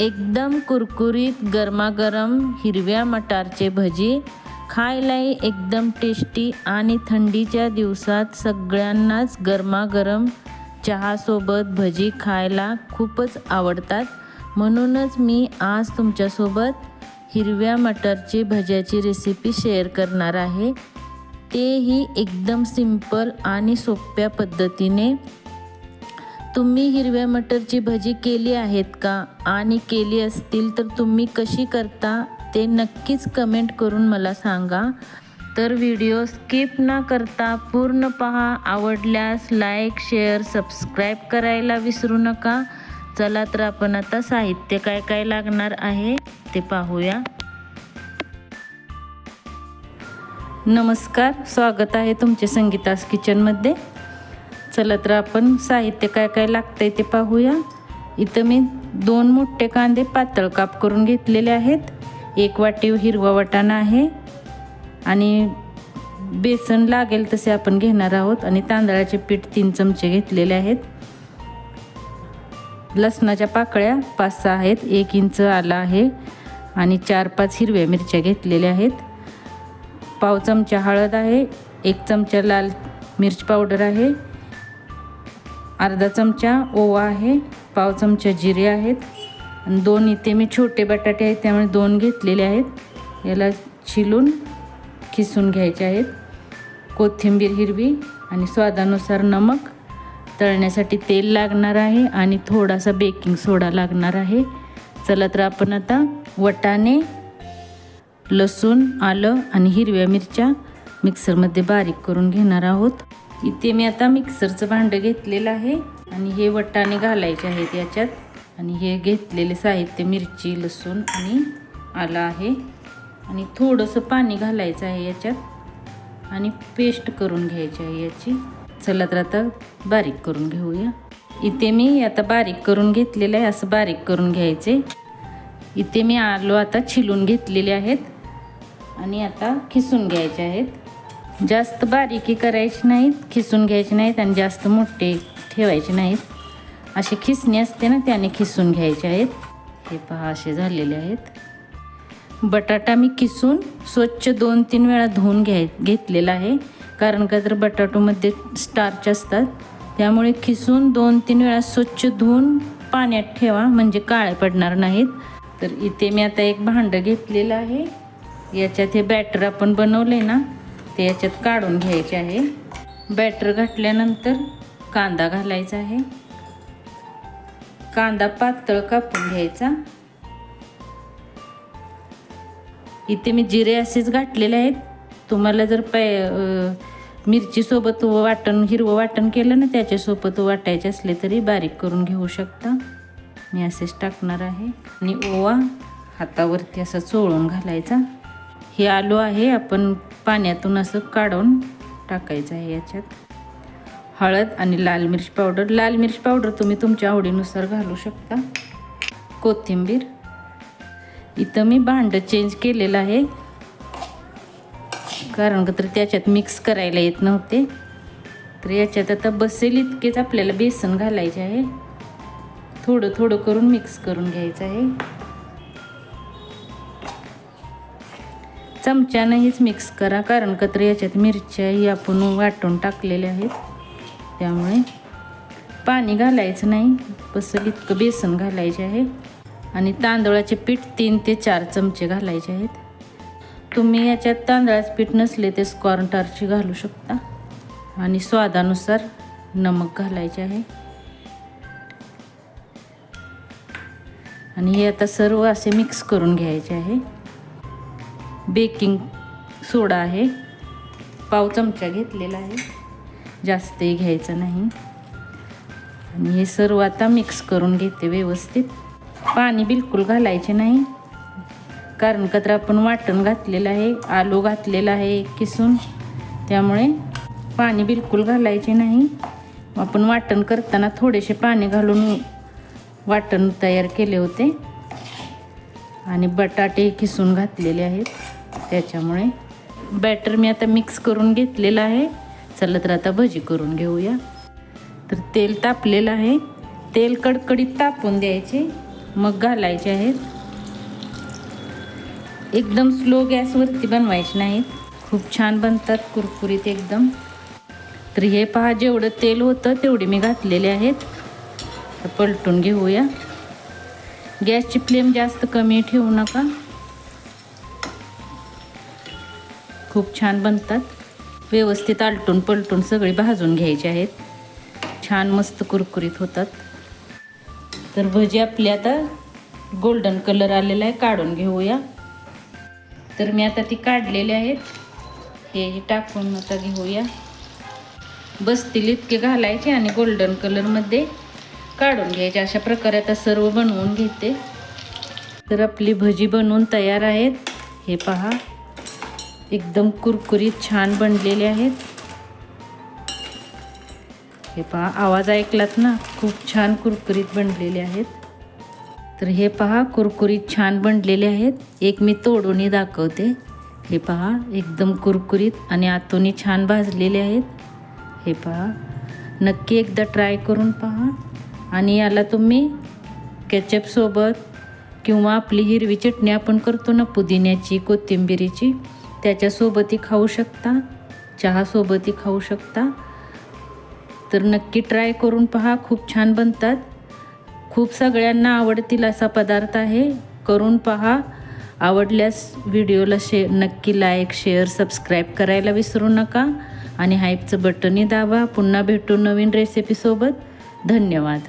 एकदम कुरकुरीत गरमागरम हिरव्या मटारचे भजी. खायलाही एकदम टेस्टी आणि थंडीच्या दिवसात सगळ्यांनाच गरमागरम चहासोबत भजी खायला खूपच आवडतात. म्हणूनच मी आज तुमच्यासोबत हिरव्या मटारची भज्याची रेसिपी शेअर करणार आहे. तेही एकदम सिंपल आणि सोप्या पद्धतीने. तुम्ही हिरव्या मटरची भजी केली आहेत का? आणि केली असतील तर तुम्ही कशी करता? ते नक्कीच कमेंट करून मला सांगा. तर व्हिडिओ स्किप न करता पूर्ण पहा. आवडल्यास लाईक शेअर सबस्क्राईब करायला विसरू नका. चला तर आपण आता साहित्य काय काय लागणार आहे ते पाहूया. नमस्कार. स्वागत आहे तुमचे संगीतास किचनमध्ये. चला तर आपण साहित्य काय काय लागतंय ते पाहूया. इथं मी दोन मोठे कांदे पातळ काप करून घेतलेले आहेत. एक वाटी हिरवा वाटाणा आहे. आणि बेसन लागेल तसे आपण घेणार आहोत. आणि तांदळाचे पीठ तीन चमचे घेतलेले आहेत. लसणाच्या पाकळ्या पाच सहा आहेत. एक इंच आला आहे. आणि चार पाच हिरव्या मिरच्या घेतलेल्या आहेत. पाव चमचा हळद आहे. एक चमचा लाल मिरच पावडर आहे. अर्धा चमचा ओवा आहे पाव चमचा जिरे आहेत. आणि दोन इथे मी छोटे बटाटे आहेत त्यामुळे दोन घेतलेले आहेत. याला छिलून खिसून घ्यायचे आहेत. कोथिंबीर हिरवी आणि स्वादानुसार नमक. तळण्यासाठी तेल लागणार आहे आणि थोडासा बेकिंग सोडा लागणार आहे. चला तर आपण आता वटाणे लसूण आलं आणि हिरव्या मिरच्या मिक्सरमध्ये बारीक करून घेणार आहोत. इथे मी आता मिक्सरचं भांडं घेतलेलं आहे आणि हे वटाणे घालायचे आहेत याच्यात. आणि हे घेतलेले साहित्य मिरची लसूण आणि आलं आहे. आणि थोडंसं पाणी घालायचं आहे याच्यात. आणि पेस्ट करून घ्यायची आहे याची. चला तर आता बारीक करून घेऊया. इथे मी आता बारीक करून घेतलेलं आहे असं बारीक करून घ्यायचे. इथे मी आलो आता छिलून घेतलेले आहेत. आणि आता खिसून घ्यायचे आहेत. जास्त बारीकी करायची नाहीत खिसून घ्यायची नाहीत आणि जास्त मोठे ठेवायचे नाहीत. असे खिसणी असते ना त्याने खिसून घ्यायचे आहेत. हे पहा असे झालेले आहेत. बटाटा मी किसून स्वच्छ दोन तीन वेळा धुवून घ्याय घेतलेला आहे. कारण का तर बटाटोमध्ये स्टार्च असतात. त्यामुळे खिसून दोन तीन वेळा स्वच्छ धुवून पाण्यात ठेवा म्हणजे काळे पडणार नाहीत. तर इथे मी आता एक भांडं घेतलेलं आहे. याच्यात हे बॅटर आपण बनवले ना ते याच्यात काढून घ्यायचे आहे. बॅटर घातल्यानंतर कांदा घालायचा आहे. कांदा पातळ कापून घ्यायचा. इथे मी जिरे असेच घातलेले आहेत. तुम्हाला जर पाय मिरचीसोबत वाटण हिरवं वाटण केलं ना त्याच्यासोबत वाटायचे असले तरी बारीक करून घेऊ शकता. मी असेच टाकणार आहे. आणि ओवा हातावरती असा चोळून घालायचा. हे आलू आहे आपण पाण्यातून असं काढून टाकायचं आहे याच्यात. हळद आणि लाल मिरच पावडर. लाल मिरच पावडर तुम्ही तुमच्या आवडीनुसार घालू शकता. कोथिंबीर. इथं मी भांडं चेंज केलेलं आहे. कारण का तर त्याच्यात मिक्स करायला येत नव्हते. तर याच्यात आता बसेल इतकेच आपल्याला बेसन घालायचे आहे. थोडं थोडं करून मिक्स करून घ्यायचं आहे. चमच्यानंहीच मिक्स करा कारण का तर याच्यात मिरच्याही आपण वाटून टाकलेल्या आहेत. त्यामुळे पाणी घालायचं नाही. बसल इतकं बेसन घालायचे आहे. आणि तांदळाचे पीठ तीन ते चार चमचे घालायचे आहेत. तुम्ही याच्यात तांदळाचे पीठ नसले ते स्कॉर्नटारची घालू शकता. आणि स्वादानुसार नमक घालायचे आहे. आणि हे आता सर्व असे मिक्स करून घ्यायचे आहे. बेकिंग सोडा आहे. पाव चमचा घेतलेला आहे. जास्तही घ्यायचं नाही. आणि हे सर्व आता मिक्स करून घेते व्यवस्थित. पाणी बिलकुल घालायचे नाही. कारण कत्र तर आपण वाटण घातलेलं आहे आलू घातलेला आहे किसून. त्यामुळे पाणी बिलकुल घालायचे नाही. आपण वाटण करताना थोडेसे पाणी घालून वाटण तयार केले होते. आणि बटाटे किसून घातलेले आहेत. त्याच्यामुळे बॅटर मी आता मिक्स करून घेतलेलं आहे. चला तर आता भजी करून घेऊया. तर तेल तापलेलं आहे. तेल कडकडीत तापून द्यायचे. मग घालायचे आहेत. एकदम स्लो गॅसवरती बनवायचे नाहीत. खूप छान बनतात कुरकुरीत एकदम. तर हे पहा जेवढं तेल होतं तेवढे मी घातलेले आहेत. तर पलटून घेऊया. गॅसची फ्लेम जास्त कमी ठेवू नका. खूप छान बनतात. व्यवस्थित आलटून पलटून सगळी भाजून घ्यायची आहेत. छान मस्त कुरकुरीत होतात. तर भजी आपली आता गोल्डन कलर आलेला आहे काढून घेऊया. तर मी आता ती काढलेली आहेत. हे टाकून आता घेऊया. बसतील इतके घालायचे आणि गोल्डन कलरमध्ये काढून घ्यायचे. अशा प्रकारे आता सर्व बनवून घेते. तर आपली भजी बनवून तयार आहेत. हे पहा. एकदम कुरकुरीत छान बनलेले आहेत. हे पहा आवाज ऐकलात ना? खूप छान कुरकुरीत बनलेले आहेत. तर हे पहा कुरकुरीत छान बनलेले आहेत. एक मी तोडूनही दाखवते. हे पहा एकदम कुरकुरीत आणि आतोनी छान भाजलेले आहेत. हे पहा नक्की एकदा ट्राय करून पहा. आणि याला तुम्ही केचपसोबत किंवा आपली हिरवी चटणी आपण करतो ना पुदिन्याची कोथिंबिरीची त्याच्यासोबतही खाऊ शकता चहासोबतही खाऊ शकता. तर नक्की ट्राय करून पहा खूप छान बनतात. खूप सगळ्यांना आवडतील असा पदार्थ आहे. करून पहा. आवडल्यास व्हिडिओला शे नक्की लाईक शेअर सबस्क्राईब करायला विसरू नका. आणि हाईपचं बटनही दाबा. पुन्हा भेटू नवीन रेसिपीसोबत धन्यवाद.